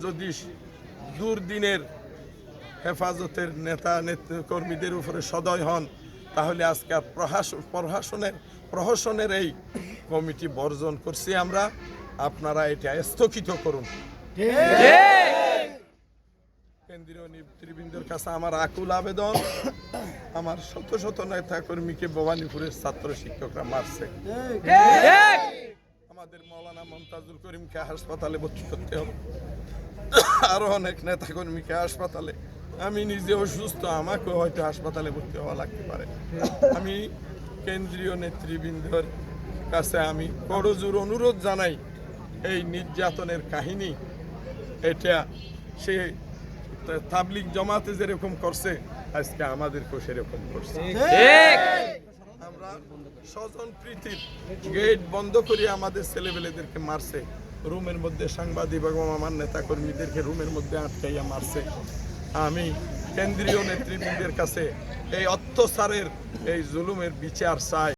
যদি দুর্দিনের হেফাজতের নেতা নেত- কর্মীদের উপরে সদয় হন, তাহলে আজকে প্রহাস- প্রহাসনের, প্রহসনের এই কমিটি বর্জন করছি আমরা। আপনারা এটা স্থগিত করুন। কেন্দ্রীয় কাছে আমার আকুল আবেদন। আমার শত শত নেতা কর্মীকে ভবানীপুরের ছাত্র শিক্ষকরা মারছে। আমাদের মৌলানা মমতাজুল করিমকে হাসপাতালে ভর্তি করতে হবে। আরও অনেক নেতা কর্মীকে হাসপাতালে। আমি নিজে অসুস্থ, আমাকেও হয়তো হাসপাতালে ভর্তি হওয়া লাগতে পারে। আমি কেন্দ্রীয় নেতৃবৃন্দর কাছে আমি করজোর অনুরোধ জানাই, এই নির্যাতনের কাহিনী, এটা সে তাবলিক জমাতে যেরকম করছে, আজকে আমাদেরকেও সেরকম করছে। স্বজন প্রীতির গেট বন্ধ করে আমাদের ছেলেবেলেদেরকে মারছে। রুমের মধ্যে সাংবাদিক এবং আমার নেতাকর্মীদেরকে রুমের মধ্যে আটকাইয়া মারছে। আমি কেন্দ্রীয় নেতৃবৃন্দের কাছে এই অত্যাচারের, এই জুলুমের বিচার চাই।